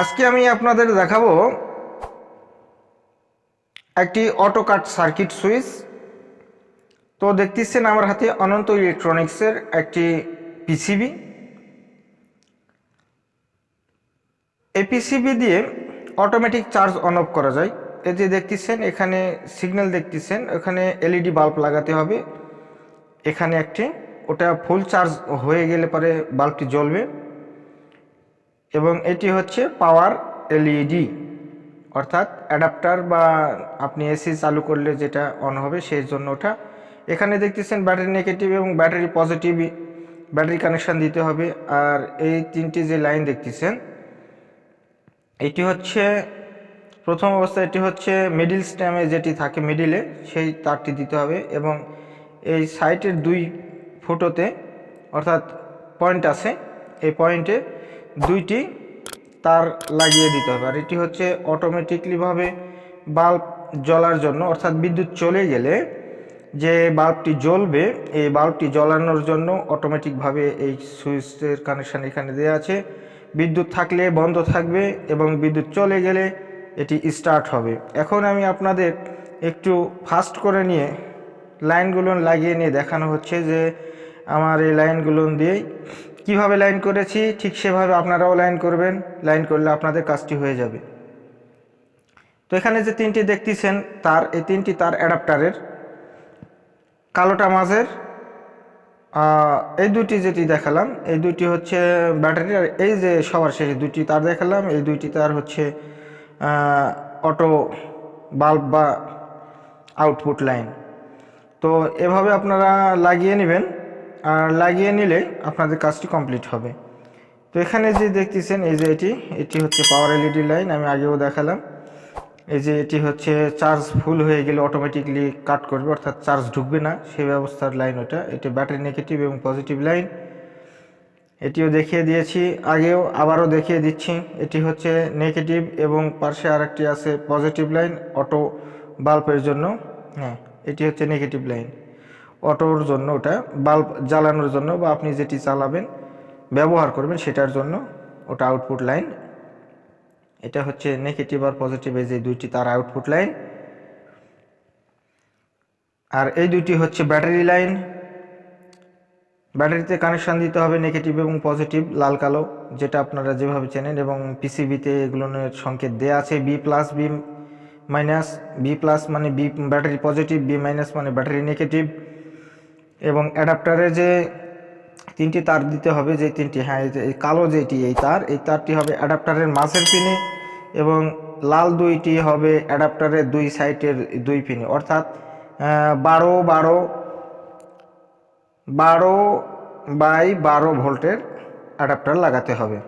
আজকে আমি আপনাদের দেখাবো একটি অটো কাট সার্কিট সুইচ। তো দেখতেছেন আমার হাতে অনন্ত ইলেকট্রনিক্সের একটি পিসিবি। এই পিসিবি দিয়ে অটোমেটিক চার্জ অন অফ করা যায়। এই যে দেখতেছেন, এখানে সিগন্যাল দেখতেছেন, এখানে এলইডি বাল্ব লাগাতে হবে। এখানে একটি, ওটা ফুল চার্জ হয়ে গেলে পরে বাল্বটি জ্বলবে। এবং এটি হচ্ছে পাওয়ার এলইডি, অর্থাৎ অ্যাডাপ্টার বা আপনি এসি চালু করলে যেটা অন হবে সেই জন্য ওটা। এখানে দেখতেছেন ব্যাটারি নেগেটিভ এবং ব্যাটারি পজিটিভ, ব্যাটারি কানেকশান দিতে হবে। আর এই তিনটি যে লাইন দেখতেছেন, এটি হচ্ছে, প্রথম অবস্থায় এটি হচ্ছে মিডিল স্ট্যামে যেটি থাকে মিডিলে সেই তারটি দিতে হবে এবং এই সাইটের দুই ফুটোতে অর্থাৎ পয়েন্ট আছে, এই পয়েন্টে দুইটি তার লাগিয়ে দিতে হবে। আর এটি হচ্ছে অটোমেটিকলিভাবে বাল্ব জ্বলার জন্য, অর্থাৎ বিদ্যুৎ চলে গেলে যে বাল্বটি জ্বলবে, এই বাল্বটি জ্বলানোর জন্য অটোমেটিকভাবে এই সুইচের কানেকশান এখানে দেওয়া আছে। বিদ্যুৎ থাকলে বন্ধ থাকবে এবং বিদ্যুৎ চলে গেলে এটি স্টার্ট হবে। এখন আমি আপনাদের একটু ফাস্ট করে নিয়ে লাইনগুলো লাগিয়ে নিয়ে দেখানো হচ্ছে যে আমার এই লাইনগুলো দিয়েই কীভাবে লাইন করেছি, ঠিক সেভাবে আপনারাও লাইন করবেন। লাইন করলে আপনাদের কাজটি হয়ে যাবে। তো এখানে যে তিনটি দেখতেছেন, তার, এই তিনটি তার অ্যাডাপ্টারের কালোটা মাঝের। এই দুটি যেটি দেখালাম, এই দুটি হচ্ছে ব্যাটারি আর এই যে সবার শেষে দুটি তার দেখালাম, এই দুইটি তার হচ্ছে অটো বাল্ব বা আউটপুট লাইন তো এভাবে আপনারা লাগিয়ে নেবেন। লাগিয়ে নিলে আপনাদের কাজটি কমপ্লিট হবে। তো এখানে যে দেখতেছেন, এই যে এটি এটি হচ্ছে পাওয়ার এলইডি লাইন, আমি আগেও দেখালাম। এই যে এটি হচ্ছে চার্জ ফুল হয়ে গেলে অটোমেটিকলি কাট করবে, অর্থাৎ চার্জ ঢুকবে না সেই ব্যবস্থার লাইন ওটা। এটি ব্যাটারি নেগেটিভ এবং পজিটিভ লাইন। এটিও দেখিয়ে দিয়েছি, আগেও আবারও দেখিয়ে দিচ্ছি, এটি হচ্ছে নেগেটিভ এবং পাশে আরেকটি আছে পজিটিভ লাইন অটো বাল্বের জন্য। হ্যাঁ এটি হচ্ছে নেগেটিভ লাইন। অটোর জন্য ওটা বাল্ব জ্বালানোর জন্য বা আপনি যেটি চালাবেন, ব্যবহার করবেন সেটার জন্য ওটা আউটপুট লাইন এটা হচ্ছে নেগেটিভ আর পজিটিভ এই যে দুইটি তার আউটপুট লাইন আর এই দুইটি হচ্ছে ব্যাটারি লাইন ব্যাটারিতে কানেকশান দিতে হবে নেগেটিভ এবং পজিটিভ লাল, কালো, যেটা আপনারা যেভাবে চেনেন এবং পিসিবিতে এগুলোর সংকেত দেয়া আছে B plus B minus B plus মানে B battery positive B minus মানে ব্যাটারি নেগেটিভ এবং অ্যাডাপ্টারে যে তিনটি তার দিতে হবে, যে তিনটি হ্যাঁ এই কালো যেটি, এই তার, এই তারটি হবে অ্যাডাপ্টারের মাছের পিনে এবং লাল দুইটি হবে অ্যাডাপ্টারের দুই সাইডের দুই পিনে অর্থাৎ বারো বারো বারো বাই বারো ভোল্টের অ্যাডাপ্টার লাগাতে হবে।